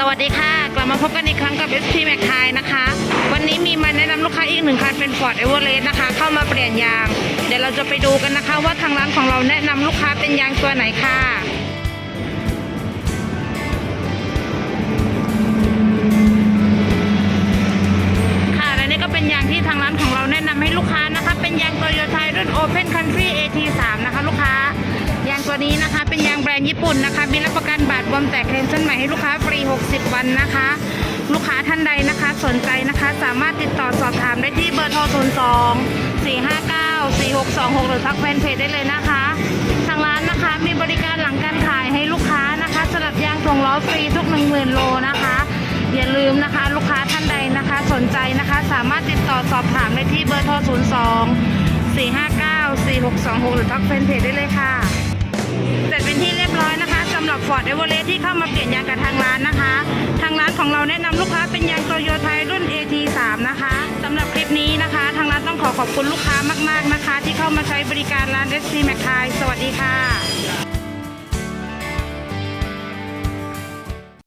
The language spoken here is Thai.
สวัสดีค่ะ กลับมาพบกันอีกครั้งกับ SP m a c ไทนะคะ วันนี้มีมาแนะนำลูกค้าอีกหนึ่งคันเป็น Ford Everest นะคะ เข้ามาเปลี่ยนยาง เดี๋ยวเราจะไปดูกันนะคะ ว่าทางร้านของเราแนะนำลูกค้าเป็นยางตัวไหนค่ะ ค่ะและนี่ก็เป็นยางที่ทางร้านของเราแนะนำให้ลูกค้านะคะ เป็นยางโตโยต้ารุ่น Open Country AT ตัวนี้นะคะเป็นยางแบรนด์ญี่ปุ่นนะคะ มีรับประกันบาดบวมแตกเคลมเส้นใหม่ให้ลูกค้าฟรี 60 วันนะคะ ลูกค้าท่านใดนะคะสนใจนะคะ สามารถติดต่อสอบถามได้ที่เบอร์โทร 02 459 4626 หรือทักแฟนเพจได้เลยนะคะ ทางร้านนะคะมีบริการหลังการขายให้ลูกค้านะคะสำหรับยางถ่งล้อฟรีทุก 10,000 โลนะคะ อย่าลืมนะคะ ลูกค้าท่านใดนะคะ สนใจนะคะ สามารถติดต่อสอบถามได้ที่เบอร์โทร 02 459 4626 หรือทักแฟนเพจได้เลยค่ะ สำหรับ Ford e v e r e s t ที่เข้ามาเปลี่ยนยางกับทางร้านนะคะ ทางร้านของเราแนะนำลูกค้าเป็นยางโตโยต้ารุ่น AT3 นะคะสำหรับคลิปนี้นะคะ ทางร้านต้องขอขอบคุณลูกค้ามากๆนะคะ ที่เข้ามาใช้บริการร้าน SC m c ค s สวัสดีค่ะ